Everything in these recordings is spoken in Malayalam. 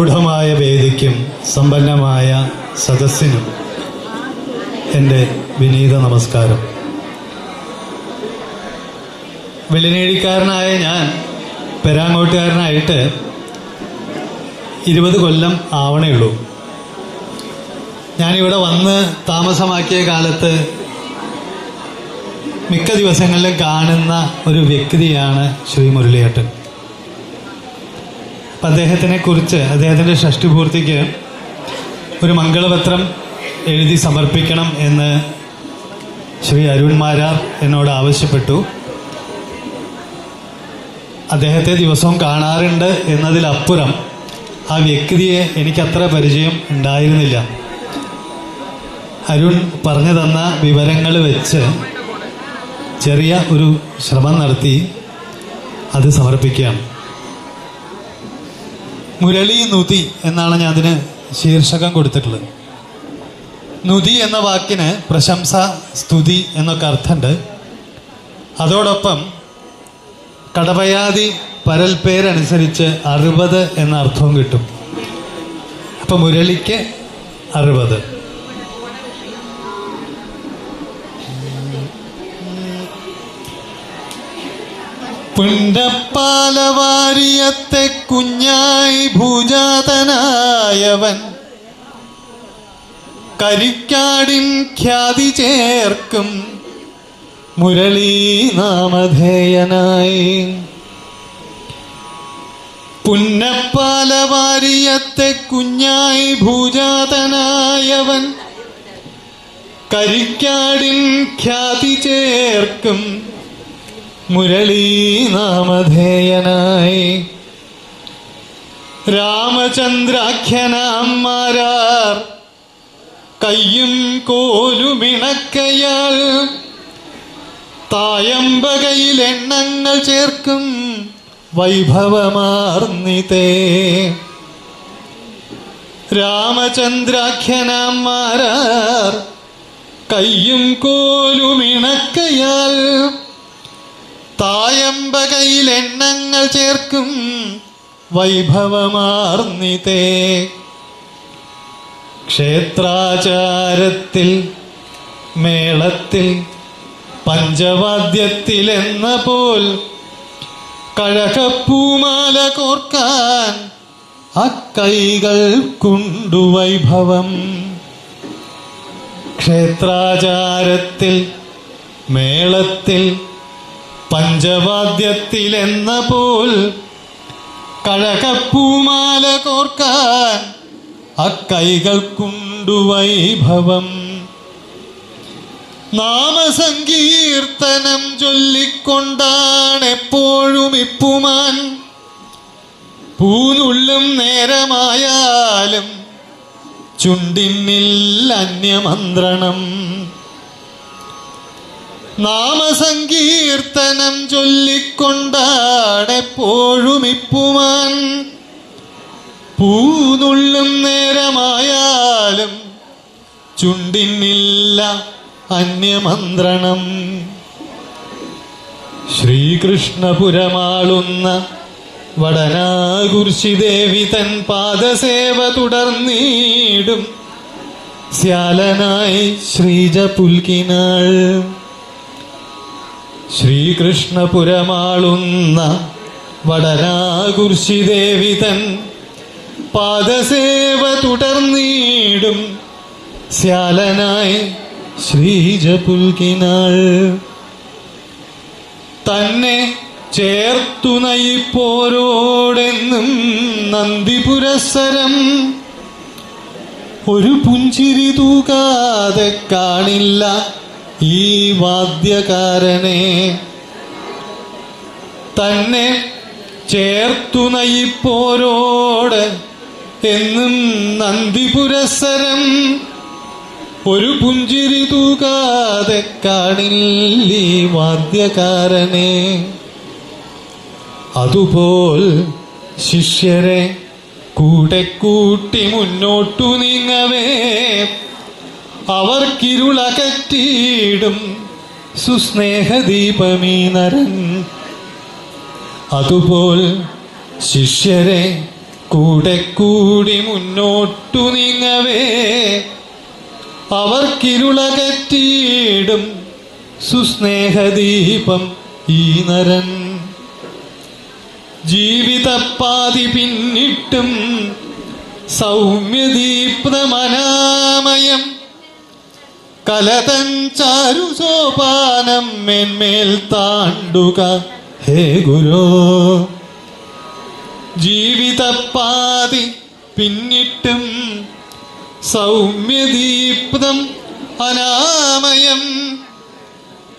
പ്രൗഢമായ വേദിക്കും സമ്പന്നമായ സദസ്സിനും എന്റെ വിനീത നമസ്കാരം. വെള്ളിനേഴിക്കാരനായ ഞാൻ പെരാങ്ങോട്ടുകാരനായിട്ട് ഇരുപത് കൊല്ലം ആവണേ ഉള്ളൂ. ഞാനിവിടെ വന്ന് താമസമാക്കിയ കാലത്ത് മിക്ക ദിവസങ്ങളിലും കാണുന്ന ഒരു വ്യക്തിയാണ് ശ്രീ മുരളിയേട്ടൻ. അപ്പം അദ്ദേഹത്തിനെ കുറിച്ച് അദ്ദേഹത്തിന്റെ ഷഷ്ടിപൂർത്തിക്ക് ഒരു മംഗളപത്രം എഴുതി സമർപ്പിക്കണം എന്ന് ശ്രീ അരുൺ മാരാർ എന്നോട് ആവശ്യപ്പെട്ടു. അദ്ദേഹത്തെ ദിവസവും കാണാറുണ്ട് എന്നതിലപ്പുറം ആ വ്യക്തിയെ എനിക്കത്ര പരിചയം ഉണ്ടായിരുന്നില്ല. അരുൺ പറഞ്ഞു തന്ന വിവരങ്ങൾ വെച്ച് ചെറിയ ഒരു ശ്രമം നടത്തി അത് സമർപ്പിക്കുകയാണ്. മുരളി നുതി എന്നാണ് ഞാൻ അതിന് ശീർഷകം കൊടുത്തിട്ടുള്ളത്. നുതി എന്ന വാക്കിന് പ്രശംസ സ്തുതി എന്നൊക്കെ അർത്ഥമുണ്ട്. അതോടൊപ്പം കടപയാതി പരൽപ്പേരനുസരിച്ച് അറുപത് എന്ന അർത്ഥവും കിട്ടും. അപ്പം മുരളിക്ക് അറുപത്. പുണ്ടപ്പാലവാരിയത്തെ കുഞ്ഞായി ഭൂജാതനായവൻ. കരിക്കാടിൻ ഖ്യാതി ചേർക്കും മുരളീ നാമധേയനായി. പുന്നപ്പാലവാരിയത്തെ കുഞ്ഞായി ഭൂജാതനായവൻ. കരിക്കാടിൻ ഖ്യാതി ചേർക്കും മുരളീ നാമധേയനായി രാമചന്ദ്രാഖ്യനാമാരാർ കയ്യും കോലുമിണക്കയാൽ തായമ്പകയിൽ എണ്ണങ്ങൾ ചേർക്കും വൈഭവമാർന്നിതേ. രാമചന്ദ്രാഖ്യനാമാരാർ കയ്യും കോലുമിണക്കയാൽ തായമ്പകയിൽ എണ്ണങ്ങൾ ചേർക്കും വൈഭവമാർന്നിതേ. ക്ഷേത്രാചാരത്തിൽ മേളത്തിൽ പഞ്ചവാദ്യത്തിൽ എന്ന പോൽ കഴകപ്പൂമാല കോർക്കാൻ അക്കൈകൾ കൊണ്ടു വൈഭവം. ക്ഷേത്രാചാരത്തിൽ മേളത്തിൽ പഞ്ചവാദ്യത്തിൽ എന്ന പോൽ കഴകപ്പൂമാല കോർക്കാൻ അക്കൈകൾ കൊണ്ടു വൈഭവം. നാമസങ്കീർത്തനം ചൊല്ലിക്കൊണ്ടാണ് എപ്പോഴും ഇപ്പുമാൻ. പൂനുള്ളും നേരമായാലും ചുണ്ടിന്നിൽ അന്യമന്ത്രണം. നാമസങ്കീർത്തനം ചൊല്ലിക്കൊണ്ടാണ് എപ്പോഴും ഇപ്പുമാൻ. പൂനുള്ളും നേരമായാലും ചുണ്ടിന്നില്ല അന്യമന്ത്രണം. ശ്രീകൃഷ്ണപുരമാളുന്ന വടനാകുർശിദേവി തൻ പാദസേവ തുടർന്നീടും. ശ്യാലനായി ശ്രീജ പുൽകിനാൾ ശ്രീകൃഷ്ണപുരമാളുന്ന വടനാകുർശിദേവി തൻ പാദസേവ തുടർന്നീടും ശ്യാലനായി ശ്രീജ പുൽകിനാൾ തന്നെ ചേർത്തു നയിപ്പോരോടെന്നും നന്ദിപുരസരം ഒരു പുഞ്ചിരി തൂകാതെ കാണില്ല ഈ വാദ്യകാരനെ തന്നെ ചേർത്തു നയിപ്പോരോട് എന്നും നന്ദി പുരസരം ഒരു പുഞ്ചിരി തൂകാതെ കാണില്ലീ വാദ്യകാരനെ. അതുപോൽ ശിഷ്യരെ കൂടെ കൂട്ടി മുന്നോട്ടു നീങ്ങവേ. അവർക്കിരുളകറ്റിയിടും സുസ്നേഹദീപമീ നരൻ അതുപോൽ ശിഷ്യരെ കൂടെ കൂടി മുന്നോട്ടു നീങ്ങവേ. അവർക്കിരുളകറ്റിയിടും സുസ്നേഹദീപം ഈ നരൻ ജീവിതപ്പാതി പിന്നിട്ടും സൗമ്യദീപ്തമനാമയം കലതൻ ചാരു സോപാനം മേന്മേൽ താണ്ടുക. ഹേ ഗുരോ ജീവിതപ്പാതി പിന്നിട്ടും സൗമ്യദീപ്തം അനാമയം.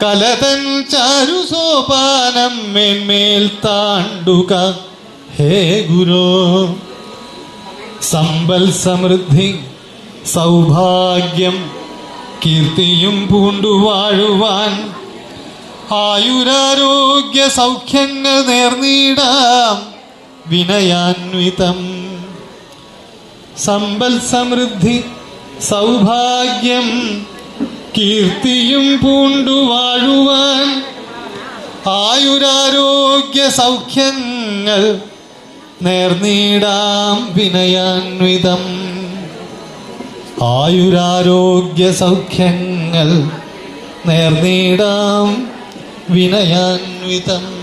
കലതൻ ചാരു സോപാനം മേന്മേൽ താണ്ടുക. ഹേ ഗുരോ സമ്പൽ സമൃദ്ധി സൗഭാഗ്യം കീർത്തിയും പൂണ്ടു വാഴുവാൻ ആയുരാരോഗ്യ സൗഖ്യങ്ങൾ നേർന്നിടാം വിനയാന്വിതം. സമ്പൽ സമൃദ്ധി സൗഭാഗ്യം കീർത്തിയും പൂണ്ടു വാഴുവാൻ ആയുരാരോഗ്യ സൗഖ്യങ്ങൾ നേർന്നിടാം വിനയാന്വിതം. ആയുരാരോഗ്യ സൗഖ്യങ്ങൾ നേർന്നിടാം വിനയാന്വിതം.